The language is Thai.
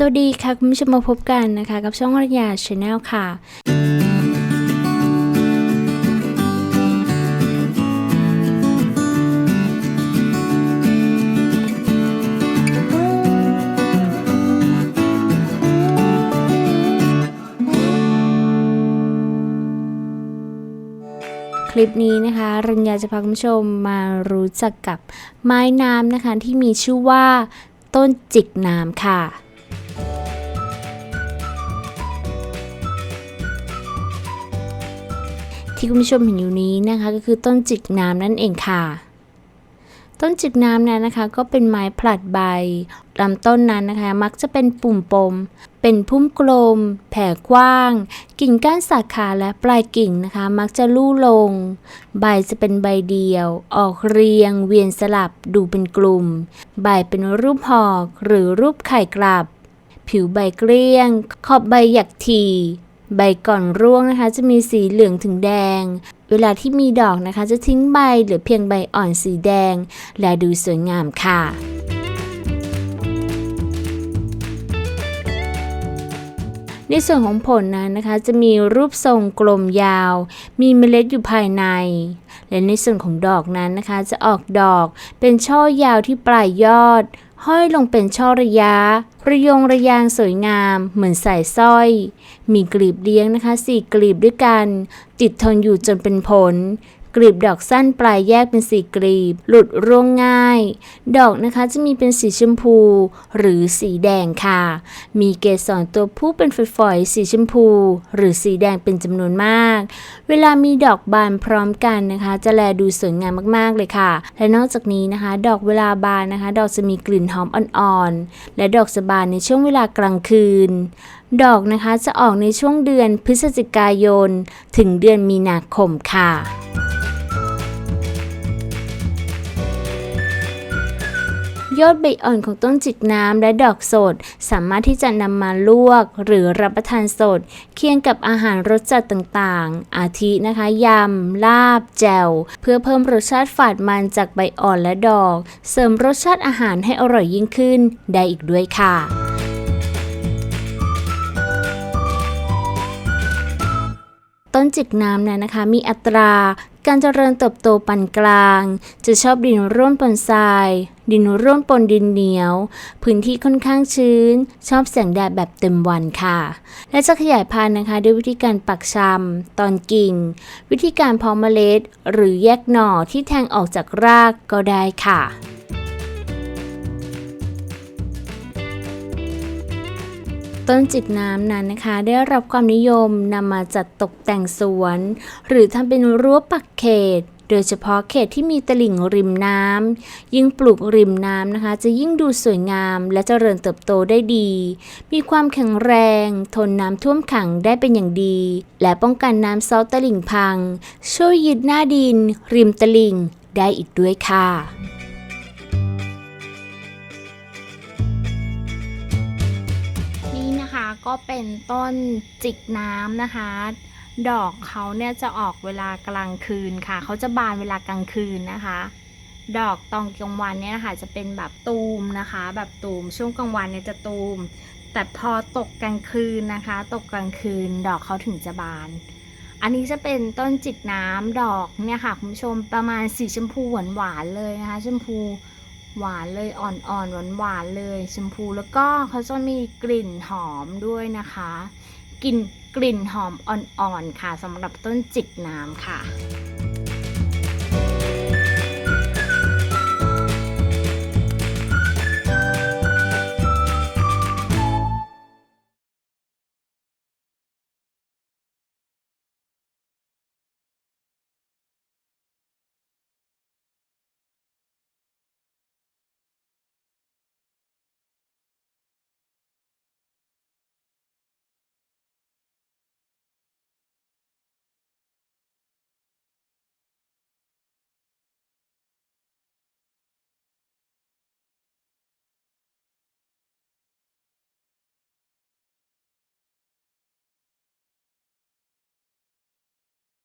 สวัสดีค่ะ คุณผู้ชมมาพบกันนะคะ กับช่องรัญญาชาแนลค่ะ คลิปนี้นะคะรัญญาจะพาคุณผู้ชมมารู้จักกับไม้น้ำนะคะที่มีชื่อว่าต้นจิกน้ำค่ะ ที่คุณผู้ชมเห็นอยู่นี้นะคะก็คือต้นจิกน้ำนั่นเองค่ะ ต้นจิกน้ำนั้นนะคะ ก็เป็นไม้ผลัดใบลำต้นนั้นนะคะ มักจะเป็นปุ่มปม เป็นพุ่มกลม แผ่กว้าง กิ่งก้านสาขาและปลายกิ่งนะคะ มักจะลู่ลง ใบจะเป็นใบเดียว ออกเรียง เวียนสลับดูเป็นกลุ่ม ใบเป็นรูปหอกหรือรูปไข่กลับ ผิวใบเกลี้ยง ขอบใบหยักที ใบก่อนร่วงนะคะ จะมีสีเหลืองถึงแดง เวลาที่มีดอกนะคะ จะทิ้งใบเหลือเพียงใบอ่อนสีแดง และดูสวยงามค่ะในส่วนของผลนั้นนะคะ จะมีรูปทรงกลมยาว มีเมล็ดอยู่ภายใน และในส่วนของดอกนั้นนะคะ จะออกดอกเป็นช่อยาวที่ปลายยอด ห้อยลงเป็นช่อระยะ ระยงระยางสวยงาม เหมือนสายสร้อย มีกลีบเลี้ยงนะคะสี่กลีบด้วยกัน ติดทนอยู่จนเป็นผล กลีบดอกสั้นปลายแยกเป็นสี่กลีบ หลุดร่วงง่าย ดอกนะคะจะมีเป็นสีชมพู หรือสีแดงค่ะ มีเกสรตัวผู้เป็นฝอยๆสีชมพู หรือสีแดงเป็นจำนวนมาก เวลามีดอกบานพร้อมกันนะคะ จะแลดูสวยงามมากๆเลยค่ะ และนอกจากนี้นะคะ ดอกเวลาบานนะคะ ดอกจะมีกลิ่นหอมอ่อนๆ และดอกจะบานในช่วงเวลากลางคืน ดอกนะคะจะออกในช่วงเดือนพฤศจิกายน ถึงเดือนมีนาคมค่ะ ยอดใบอ่อนของต้นจิกน้ำและดอกสด สามารถที่จะนำมาลวก หรือรับประทานสด เคียงกับอาหารรสจัดต่างๆ อาทินะคะยำ ลาบ แจ่ว เพื่อเพิ่มรสชาติฝาดมันจากใบอ่อนและดอก เสริมรสชาติอาหารให้อร่อยยิ่งขึ้น ได้อีกด้วยค่ะต้นจิกน้ำนั้นนะคะมีอัตรา การเจริญเติบโตปานกลาง จะชอบดินร่วนปนทราย ดินร่วนปนดินเหนียว พื้นที่ค่อนข้างชื้น ชอบแสงแดดแบบเต็มวันค่ะ และจะขยายพันธุ์นะคะด้วยวิธีการปักชำตอนกิ่ง วิธีการเพาะเมล็ด หรือแยกหน่อที่แทงออกจากรากก็ได้ค่ะ ต้นจิกน้ำนั้นนะคะ ได้รับความนิยมนำมาจัดตกแต่งสวน หรือทำเป็นรั้วปักเขต โดยเฉพาะเขตที่มีตลิ่งริมน้ำยิ่งปลูกริมน้ำนะคะ จะยิ่งดูสวยงามและเจริญเติบโตได้ดี มีความแข็งแรง ทนน้ำท่วมขังได้เป็นอย่างดี และป้องกันน้ำซอสตลิ่งพัง ช่วยยึดหน้าดิน ริมตลิ่งได้อีกด้วยค่ะ นะคะก็เป็นต้นจิกน้ำนะคะ ดอกเขาเนี่ยจะออกเวลากลางคืนค่ะ เขาจะบานเวลากลางคืนนะคะ ดอกตอนกลางวันเนี่ยนะคะจะเป็นแบบตูมนะคะ แบบตูมช่วงกลางวันเนี่ยจะตูม แต่พอตกกลางคืนนะคะ ตกกลางคืน ดอกเขาถึงจะบาน อันนี้จะเป็นต้นจิกน้ำดอกเนี่ยค่ะคุณผู้ชมประมาณสีชมพูหวานๆเลยนะคะ ชมพู หวานเลยอ่อนๆหวานๆเลยชมพูแล้วก็เขาจะมีกลิ่นหอมด้วยนะคะ กลิ่นกลิ่นหอมอ่อนๆค่ะสำหรับต้นจิกน้ำค่ะ